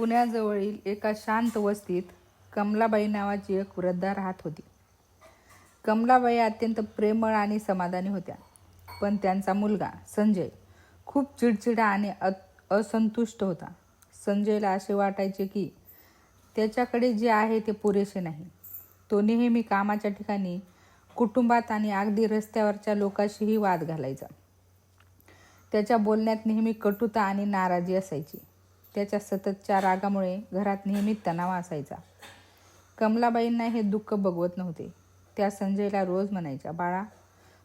पुण्याजवळील एका शांत वस्तीत कमलाबाई नावाची एक वृद्धा राहत होती. कमलाबाई अत्यंत प्रेमळ आणि समाधानी होत्या. पण त्यांचा मुलगा संजय खूप चिडचिडा आणि असंतुष्ट होता. संजयला असे वाटायचे की त्याच्याकडे जे आहे ते पुरेसे नाही. तो नेहमी कामाच्या ठिकाणी कुटुंबात आणि अगदी रस्त्यावरच्या लोकांशीही वाद घालायचा. त्याच्या बोलण्यात नेहमी कटुता आणि नाराजी असायची. त्याच्या सततच्या रागामुळे घरात नेहमी तणाव असायचा. कमलाबाईंना हे दुःख बघवत नव्हते. त्या संजयला रोज म्हणायच्या बाळा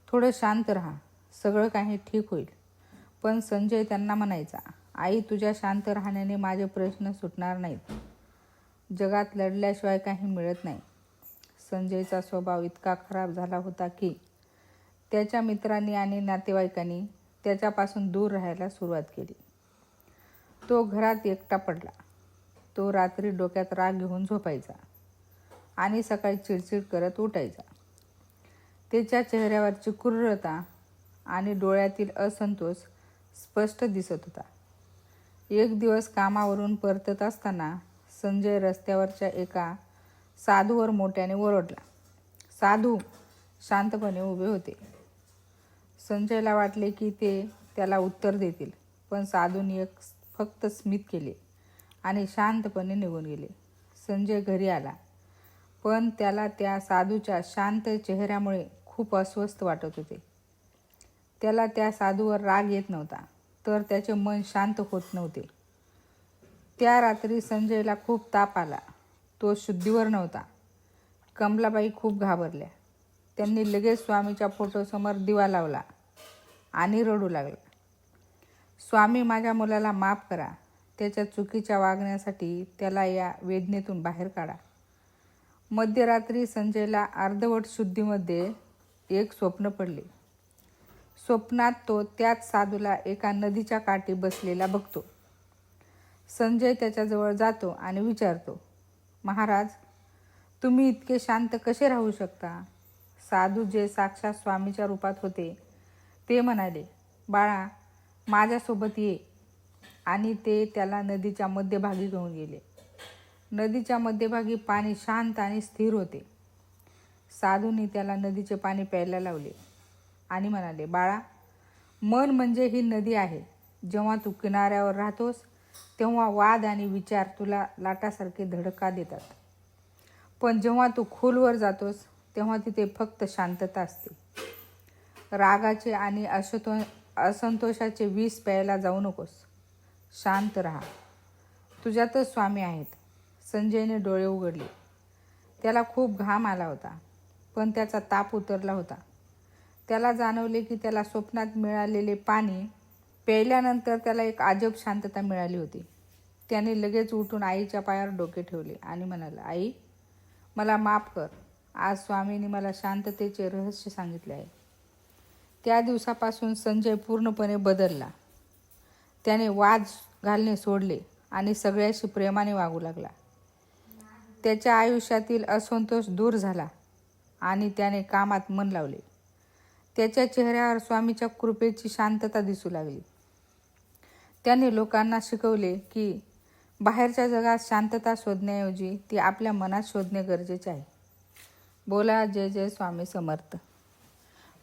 थोडं शांत राहा. सगळं काही ठीक होईल. पण संजय त्यांना म्हणायचा आई तुझ्या शांत राहण्याने माझे प्रश्न सुटणार नाहीत. जगात लढल्याशिवाय काही मिळत नाही. संजयचा स्वभाव इतका खराब झाला होता की त्याच्या मित्रांनी आणि नातेवाईकांनी त्याच्यापासून दूर राहायला सुरुवात केली. तो घरात एकटा पडला. तो रात्री डोक्यात राग घेऊन झोपायचा आणि सकाळी चिडचिड करत उठायचा. त्याच्या चेहऱ्यावरची क्रूरता आणि डोळ्यातील असंतोष स्पष्ट दिसत होता. एक दिवस कामावरून परतत असताना संजय रस्त्यावरच्या एका साधूवर मोठ्याने ओरडला. साधू शांतपणे उभे होते. संजयला वाटले की ते त्याला उत्तर देतील पण साधून एक फक्त स्मित केले आणि शांतपणे निघून गेले. संजय घरी आला. पण त्याला त्या साधूच्या शांत चेहऱ्यामुळे खूप अस्वस्थ वाटत होते. त्याला त्या साधूवर राग येत नव्हता तर त्याचे मन शांत होत नव्हते. त्या रात्री संजयला खूप ताप आला. तो शुद्धीवर नव्हता. कमलाबाई खूप घाबरल्या. त्यांनी लगेच स्वामीच्या फोटोसमोर दिवा लावला आणि रडू लागला. स्वामी माझ्या मुलाला माफ करा. त्याच्या चुकीच्या वागण्यासाठी त्याला या वेदनेतून बाहेर काढा. मध्यरात्री संजयला अर्धवट शुद्धीमध्ये एक स्वप्न पडले. स्वप्नात तो त्याच साधूला एका नदीच्या काठी बसलेला बघतो. संजय त्याच्याजवळ जातो आणि विचारतो महाराज तुम्ही इतके शांत कसे राहू शकता? साधू जे साक्षात स्वामीच्या रूपात होते ते म्हणाले बाळा माझ्यासोबत ये. आणि ते त्याला नदीच्या मध्यभागी घेऊन गेले. नदीच्या मध्यभागी पाणी शांत आणि स्थिर होते. साधूंनी त्याला नदीचे पाणी प्यायला लावले आणि म्हणाले बाळा मन म्हणजे ही नदी आहे. जेव्हा तू किनाऱ्यावर राहतोस तेव्हा वाद आणि विचार तुला लाटासारखे धडका देतात. पण जेव्हा तू खोलवर जातोस तेव्हा तिथे फक्त शांतता असते. रागाचे आणि असतो असंतोषाचे वीस प्यायला जाऊ नकोस. शांत राहा. तुझ्यातच स्वामी आहेत. संजयने डोळे उघडले. त्याला खूप घाम आला होता पण त्याचा ताप उतरला होता. त्याला जाणवले की त्याला स्वप्नात मिळालेले पाणी प्यायल्यानंतर त्याला एक अजब शांतता मिळाली होती. त्याने लगेच उठून आईच्या पायावर डोके ठेवले आणि म्हणाला आई मला माफ कर. आज स्वामींनी मला शांततेचे रहस्य सांगितले आहे. त्या दिवसापासून संजय पूर्णपणे बदलला. त्याने वाद घालणे सोडले आणि सगळ्याशी प्रेमाने वागू लागला. त्याच्या आयुष्यातील असंतोष दूर झाला आणि त्याने कामात मन लावले. त्याच्या चेहऱ्यावर स्वामीच्या कृपेची शांतता दिसू लागली. त्याने लोकांना शिकवले की बाहेरच्या जगात शांतता शोधण्याऐवजी ती आपल्या मनात शोधणे गरजेचे आहे. बोला जय जय स्वामी समर्थ.